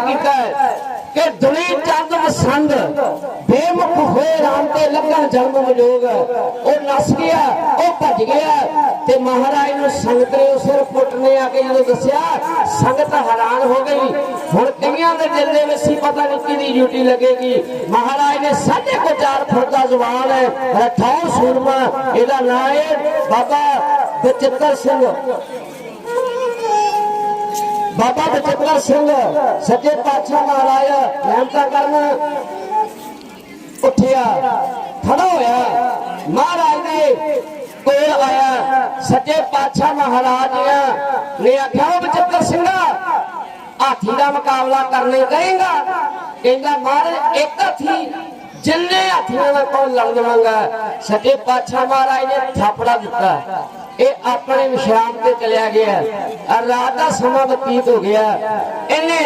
ਕੀਤਾ ਹੈ ਕਿ ਦੁਨੀ ਚੰਦ ਮਸੰਦ ਬੇਮੁਖ ਹੋਏ ਰਾਮ ਤੇ ਲੱਗਣ ਜਨਮ ਵਿਜੋਗ ਉਹ ਨਸ ਗਿਆ, ਉਹ ਭੱਜ ਗਿਆ ਤੇ ਮਹਾਰਾਜ ਨੂੰ ਸੰਗਤ ਨੇ ਉਸ ਸਿਰ ਪੁੱਟਨੇ ਆ ਕੇ ਜਦੋਂ ਦੱਸਿਆ, ਸੰਗਤ ਹੈਰਾਨ ਹੋ ਗਈ। ਹੁਣ ਕਈਆਂ ਦੇ ਦਿਲ ਦੇ ਵਿੱਚ ਸੀ ਪਤਾ ਨਹੀਂ ਕਿਹਦੀ ਡਿਊਟੀ ਲੱਗੇਗੀ। ਮਹਾਰਾਜ ਨੇ ਸਾਢੇ ਕੋ ਚਾਰ ਫੁੱਟ ਦਾ ਜ਼ਬਾਨ ਹੈ, ਰਠੌਰ ਸੂਰਮਾ, ਇਹਦਾ ਨਾਂ ਹੈ ਬਾਬਾ ਬਚਿੱਤਰ ਸਿੰਘ। ਬਾਬਾ ਬਚਿੱਤਰ ਸਿੰਘ ਸੱਚੇ ਪਾਤਸ਼ਾਹ ਮਹਾਰਾਜ ਰਹਿਮਤਾਂ ਕਰਨ ਉੱਠਿਆ, ਖੜਾ ਹੋਇਆ। ਮਹਾਰਾਜ ਦੇ ਕੋਲ ਆਇਆ। ਸੱਚੇ ਪਾਤਸ਼ਾਹ ਮਹਾਰਾਜ ਨੇ ਆਖਿਆ ਬਚਿੱਤਰ ਸਿੰਘਾ, ਹਾਥੀ ਦਾ ਮੁਕਾਬਲਾ ਕਰਨੇ ਕਹੇਗਾ ਕਹਿੰਦਾ, ਮਹਾਰਾਜ, ਇੱਕ ਹਾਥੀ ਜਿੰਨੇ ਹਾਥੀਆਂ ਦਾ ਕੋਲ ਲੜ ਜਾਵਾਂਗਾ। ਸੱਚੇ ਪਾਤਸ਼ਾਹ ਮਹਾਰਾਜ ਨੇ ਥਾਪੜਾ ਦਿੱਤਾ। ਇਹ ਆਪਣੇ ਵਿਸ਼ਰਾਮ ਤੇ ਚਲਿਆ ਗਿਆ। ਰਾਤ ਦਾ ਸਮਾਂ ਬਤੀਤ ਹੋ ਗਿਆ। ਇਹਨੇ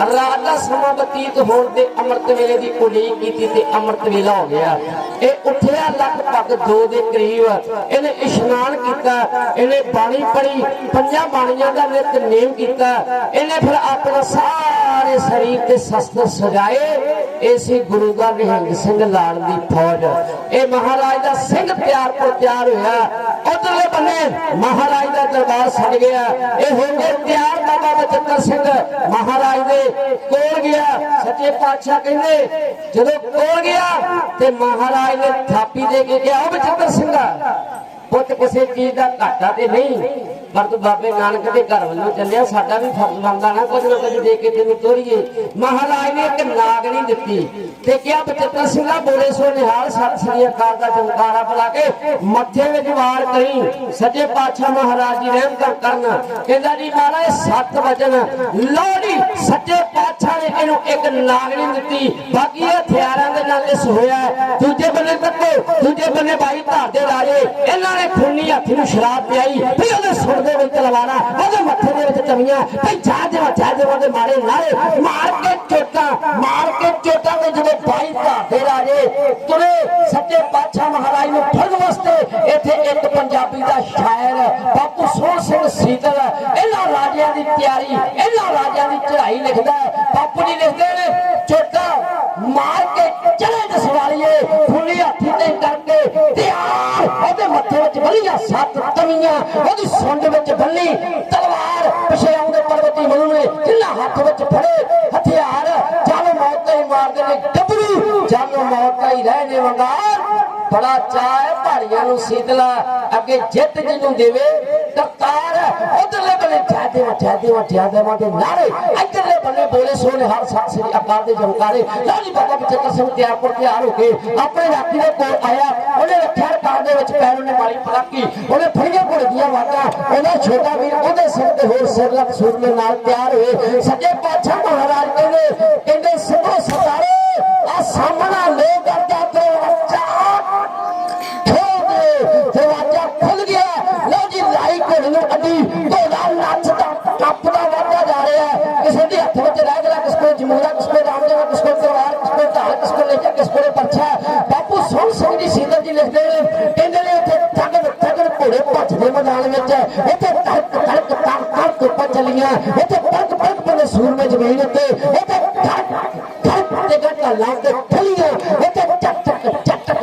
ਰਾਤ ਦਾ ਸਮਾਂ ਬਤੀਤ ਹੋਣ ਤੇ ਅੰਮ੍ਰਿਤ ਵੇਲੇ ਦੀ ਉਡੀਕ ਕੀਤੀ ਤੇ ਅੰਮ੍ਰਿਤ ਵੇਲਾ ਹੋ ਗਿਆ। ਇਹ ਉੱਠਿਆ ਲਗਭਗ 2 ਦੇ ਕਰੀਬ। ਇਹਨੇ ਇਸ਼ਨਾਨ ਕੀਤਾ, ਇਹਨੇ ਬਾਣੀ ਪੜੀ ਪੰਜਾਂ ਬਾਣੀਆਂ ਦਾ ਨਿਤ ਨੇਮ ਕੀਤਾ। ਇਹਨੇ ਫਿਰ ਆਪਣਾ ਸਾਰੇ ਸਰੀਰ ਤੇ ਸ਼ਸਤਰ ਸਜਾਏ। ਇਸੇ ਗੁਰੂ ਦਾ ਨਿਹੰਗ ਸਿੰਘ ਲਾਲ ਦੀ ਫੌਜ। ਇਹ ਮਹਾਰਾਜ ਦਾ ਸਿੰਘ ਪਿਆਰ ਤੋਂ ਤਿਆਰ ਹੋਇਆ। ਉਧਰਲੇ ਬੰਨੇ ਮਹਾਰਾਜ ਦਾ ਦਰਬਾਰ ਸੜ ਗਿਆ। ਇਹ ਹੋ ਗਏ ਤਿਆਰ ਬਾਬਾ ਬਚਿੱਤਰ ਸਿੰਘ। ਮਹਾਰਾਜ ਕੋਲ ਗਿਆ ਸੱਚੇ ਪਾਤਸ਼ਾਹ ਕਹਿੰਦੇ, ਜਦੋਂ ਕੋਲ ਗਿਆ ਤੇ ਮਹਾਰਾਜ ਨੇ ਥਾਪੀ ਦੇ ਕੇ ਕਿਹਾ ਉਹ ਬਚਿੱਤਰ ਸਿੰਘਾ, ਪੁੱਤ ਕਿਸੇ ਚੀਜ਼ ਦਾ ਘਾਟਾ ਤੇ ਨਹੀਂ, ਪਰ ਤੂੰ ਬਾਬੇ ਨਾਨਕ ਦੇ ਘਰ ਵੱਲੋਂ ਚੱਲਿਆ, ਸਾਡਾ ਵੀ ਫਰਜ਼ ਬਣਦਾ ਨਾ ਕੁਝ ਨਾ ਕੁਝ ਦੇ ਕੇ ਤੈਨੂੰ ਤੋਰੀਏ। ਮਹਾਰਾਜ ਨੇ ਇੱਕ ਨਾਗਣੀ ਦਿੱਤੀ ਤੇ ਕਿਹਾ, ਬਚਿੱਤਰ ਸਿੰਘਾ, ਬੋਲੇ ਸੋ ਨਿਹਾਲ, ਸਤਿ ਸ੍ਰੀ ਅਕਾਲ ਦਾ ਜੰਕਾਰਾ ਬੁਲਾ ਕੇ ਮੱਥੇ ਵਿੱਚ ਵਾਰ ਕਰੀ। ਸੱਚੇ ਪਾਤਸ਼ਾਹ ਮਹਾਰਾਜ ਜੀ ਰਹਿਮਤਾਂ ਕਰਨ, ਕਹਿੰਦਾ ਜੀ ਮਹਾਰਾਜ, ਸੱਤ ਵਚਨ ਲੋੜੀ ਸੱਚੇ ਪਾਤਸ਼ਾਹ ਨੇ ਇਹਨੂੰ ਇੱਕ ਨਾਗ ਦਿੱਤੀ। ਬਾਕੀ ਹਥਿਆਰਾਂ ਦੇ ਨਾਲ ਇਸ ਹੋਇਆ ਦੂਜੇ ਬੰਨੇ ਤੱਕੋ, ਦੂਜੇ ਬੰਨੇ ਭਾਈ ਧਾਰ ਦੇ ਰਾਜੇ, ਇਹਨਾਂ ਨੇ ਖੁੰਨੀ ਹੱਥੀ ਨੂੰ ਸ਼ਰਾਬ ਪਿਆਈ। ਵੀ ਉਹਦੇ ਸੁਰ ਦੇ ਵਿੱਚ ਤਲਵਾਰਾਂ, ਉਹਦੇ ਮੱਥੇ ਦੇ ਵਿੱਚ ਤਵੀਆਂ, ਭਈ ਜਾ ਦੇ ਜਾ ਦੇ ਉਹਦੇ ਮਾਰੇ ਨਾਰੇ। ਮਾਰ ਕੇ ਚੋਟਾਂ, ਮਾਰ ਕੇ ਚੋਟਾਂ ਤੇ ਜਦੋਂ ਭਾਈ ਧਾਰ ਦੇ ਰਾਜੇ ਤੁਰੇ ਸੱਚੇ ਪਾਤਸ਼ਾਹ ਮਹਾਰਾਜ ਨੂੰ ਫੜਨ ਵਾਸਤੇ ਇੱਥੇ ਇੱਕ ਪੰਜਾਬੀ ਦਾ ਸ਼ਾਇਰ ਸੀਤਲ ਇਹਨਾਂ ਰਾਜਿਆਂ ਦੀ ਤਿਆਰੀ, ਇਹਨਾਂ ਰਾਜਿਆਂ ਦੀ ਚੜ੍ਹਾਈ ਲਿਖਦਾ ਹੈ। ਬਾਪੂ ਜੀ ਲਿਖਦੇ ਨੇ, ਚੋਟਾ ਮਾਰ ਕੇ ਚਲੇ ਜਸਵਾਲੀਏ ਖੁੱਲੀ ਹੱਥੀ ਤੇ ਕਰਕੇ ਤਿਆਰ। ਉਹਦੇ ਮੱਥੇ ਵਿੱਚ ਬੰਨੀਆਂ ਸੱਤ ਤਵੀਆਂ, ਉਹਦੀ ਸੁੰਡ ਵਿੱਚ ਬੰਨੀ ਤਲਵਾਰ ਪਿਛੇ ਆਉਂਦੇ ਪਰਵਤੀ ਮਨੂ ਨੇ ਜਿੰਨਾ ਹੱਥ ਵਿੱਚ ਫੜੇ ਹਥਿਆਰ। ਜਨ ਮੌਤ ਤੇ ਮਾਰਦੇ ਨੇ ਗੱਭਰੂ ਜਨ ਮੌਤ ਦਾ ਹੀ ਰਹਿਣੇ ਵੰਗਾਰ। ਬੜਾ ਚਾਹ ਹੈ ਭਾਰੀਆਂ ਨੂੰ ਸੀਤਲਾ ਅੱਗੇ ਜਿੱਤ ਜਿਹਨੂੰ ਦੇਵੇ। ਕਰਤਾਰ ਉਧਰਲੇ ਬੰਨੇ ਜਾਦੇ ਵਾ ਜਾਦੇ ਵਾ ਜਾਦੇ ਵਾ ਦੇ ਨਾਰੇ। ਇੱਧਰਲੇ ਬੰਨੇ ਬੋਲੇ ਸੋਨੇ ਹਰ ਸਤਿ ਸ੍ਰੀ ਅਕਾਲ ਦੇ ਜਮਕਾਰੇ। ਲਾਲੀ ਬਾਬਾ ਬਚਿੱਤਰ ਸਿੰਘ ਤਿਆਰਪੁਰ ਤਿਆਰ ਹੋ ਕੇ ਆਪਣੇ ਰਾਤੀ ਦੇ ਕੋਲ ਆਇਆ। ਉਹਨੇ ਰੱਖਿਆ ਕਾਰ ਦੇ ਵਿੱਚ, ਪੈਰ ਉਹਨੇ ਮਾਰੀ ਪਲਾਕੀ। ਉਹਨੇ ਫੜੀਆਂ ਘੋੜੇ ਦੀਆਂ ਵਾਟਾਂ। ਉਹਦਾ ਛੋਟਾ ਵੀਰ ਉਹਦੇ ਸਿਰ ਤੇ ਹੋਰ ਸਿਰ ਲੱਖ ਸੂਰਮੇ ਨਾਲ ਤਿਆਰ ਹੋਏ। ਸੱਜੇ ਪਾਤਸ਼ਾਹ ਮਹਾਰਾਜ ਕਹਿੰਦੇ ਲਾਈ ਘੋੜੇ ਨੂੰ ਨੱਚਦਾ ਟੱਪਦਾ ਵੱਧਦਾ ਜਾ ਰਿਹਾ ਹੈ। ਕਿਸੇ ਦੇ ਹੱਥ ਵਿੱਚ ਰਹਿ ਗਿਆ, ਕਿਸ ਕੋਲ ਜਮੂਰਾ ਕਿਸ ਕੋਲ ਰਾਮਦੇਵਾ ਕਿਸ ਕੋਲ ਤਲਵਾਰ ਕਿਸ ਕੋਲ ਢਾਲ ਕਿਸ ਕੋਲ ਲੇਜਾ, ਕਿਸ ਕੋਲ ਪਰਛਾ ਬਾਪੂ, ਸੁਣ ਸਿੰਘ ਜੀ ਸੀਤਲ ਜੀ ਲਿਖਦੇ ਨੇ, ਕਹਿੰਦੇ ਨੇ ਉੱਥੇ ਤਗੜ ਤਗੜ ਘੋੜੇ ਭੱਜਦੇ ਮੈਦਾਨ ਵਿੱਚ ਉੱਥੇ ਤੜਕ ਤੜਕ ਤੜਕ ਤੜਕ ਉੱਪਰ ਚੱਲੀਆਂ। ਤੜਕ ਤੜਕ ਪਨੇ ਸੂਰਮੇ ਜ਼ਮੀਨ ਉੱਤੇ। ਉੱਥੇ ਧੜਕ ਧੜਕ ਤੇ ਗੱਟਾ ਲਾ ਕੇ ਠਲੀਆਂ। ਉੱਥੇ ਚੱਕ ਚੱਕ ਚੱਕ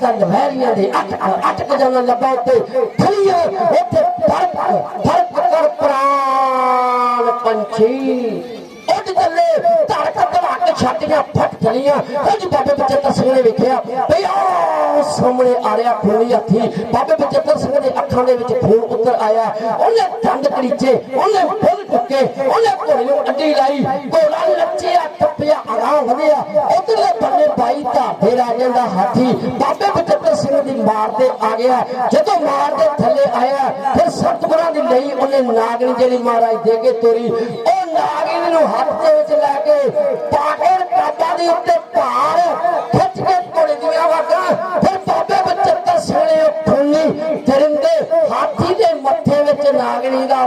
ਚੱਕ ਲਹਿਰੀਆਂ ਦੇ ਅਟਕ ਅਟਕ ਜਾਣਾ ਲੱਭਾ ਉੱਤੇ ਠਲੀਆਂ। ਉੱਥੇ ਧੜਕ ਧੜਕ ਕਰ ਪ੍ਰਾਣ ਪੰਛੀ ਉੱਡ ਚੱਲੇ ਧੜਕ ਧੜਕ ਛਾਤੀਆਂ ਫਟ ਚਲੀਆਂ ਕੁਝ ਬਾਬੇ ਬਚਿੱਤਰ ਸਿੰਘ ਨੇ ਵੇਖਿਆ ਭਈ ਆ ਸਾਹਮਣੇ ਆ ਰਿਹਾ ਖੂਨੀ ਹੱਥੀ ਬਾਬੇ ਬਚਿੱਤਰ ਸਿੰਘ ਦੇ ਅੱਖਾਂ ਦੇ ਵਿੱਚ ਖੂਨ ਉੱਤਰ ਆਇਆ ਉਹਨੇ ਦੰਦ ਕੜੀਚੇ ਉਹਨੇ ਫੁੱਲ ਟੁੱਕੇ ਉਹਨੇ ਘੋੜੇ ਨੂੰ ਅੱਡੀ ਲਾਈ ਘੋੜਾ ਨੱਚਿਆ ਟੱਪਿਆ ਆਰਾਮ ਵਧਿਆ ਉਧਰਲੇ ਬੰਨੇ ਬਾਈ ਧਾਬੇ ਰਾਜੇ ਦਾ ਹਾਥੀ ਬਾਬੇ ਬਚਿੱਤਰ ਸਿੰਘ ਦੀ ਮਾਰ ਤੇ ਆ ਗਿਆ। ਜਦੋਂ ਮਾਰ ਦੇ ਥੱਲੇ ਆਇਆ, ਫਿਰ ਸਤਗੁਰਾਂ ਦੀ ਲਈ ਉਹਨੇ ਨਾਗਣੀ ਜਿਹੜੀ ਮਹਾਰਾਜ ਦੇ ਕੇ ਤੋਰੀ, ਉਹ ਨਾਗਣੀ ਨੂੰ ਹੱਥ ਦੇ ਵਿੱਚ ਲੈ ਕੇ ਪਾਗਲ ਕਾਦਾ ਦੇ ਉੱਤੇ ਭਾਰ ਖਿੱਚ ਕੇ ਤੋੜੀ ਦੀਆਂ ਵਾਗਾ। ਫਿਰ ਬਾਬੇ ਬਚੱਤਰ ਸੋਹਣੇ ਖੁੰਨੀ ਜਰਿੰਦੇ ਹਾਥੀ ਦੇ ਮੱਥੇ ਵਿੱਚ ਨਾਗਣੀ ਦਾ